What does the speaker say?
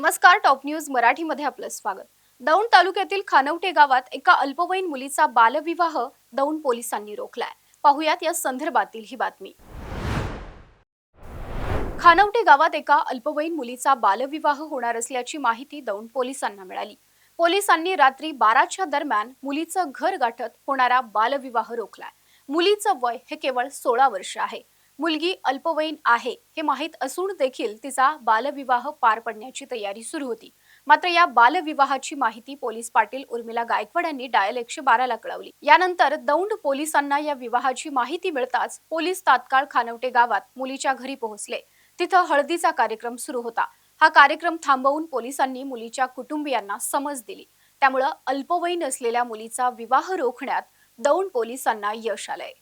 नमस्कार top news मराठीमध्ये आपलं स्वागत. दौंड तालुक्यातील खानवटे गावात एका अल्पवयीन मुलीचा बालविवाह दौंड पोलिसांनी रोखलाय. पाहुयात या संदर्भातील ही बातमी. खानवटे गावात एका अल्पवयीन मुलीचा बालविवाह होणार असल्याची माहिती दौंड पोलिसांना मिळाली. पोलिसांनी रात्री बाराच्या दरम्यान मुलीचं घर गाठत होणारा बालविवाह रोखलाय. मुलीचं वय हे केवळ सोळा वर्ष आहे. मुलगी अल्पवयीन आहे हे माहीत असून देखील तिचा बालविवाह पार पडण्याची तयारी सुरू होती. मात्र या बालविवाहाची माहिती पोलीस पाटील उर्मिला गायकवाड यांनी डायल एकशे बाराला कळवली. यानंतर दौंड पोलिसांना या विवाहाची माहिती मिळताच पोलीस तात्काळ खानवटे गावात मुलीच्या घरी पोहोचले. तिथं हळदीचा कार्यक्रम सुरू होता. हा कार्यक्रम थांबवून पोलिसांनी मुलीच्या कुटुंबियांना समज दिली. त्यामुळं अल्पवयीन असलेल्या मुलीचा विवाह रोखण्यात दौंड पोलिसांना यश आलंय.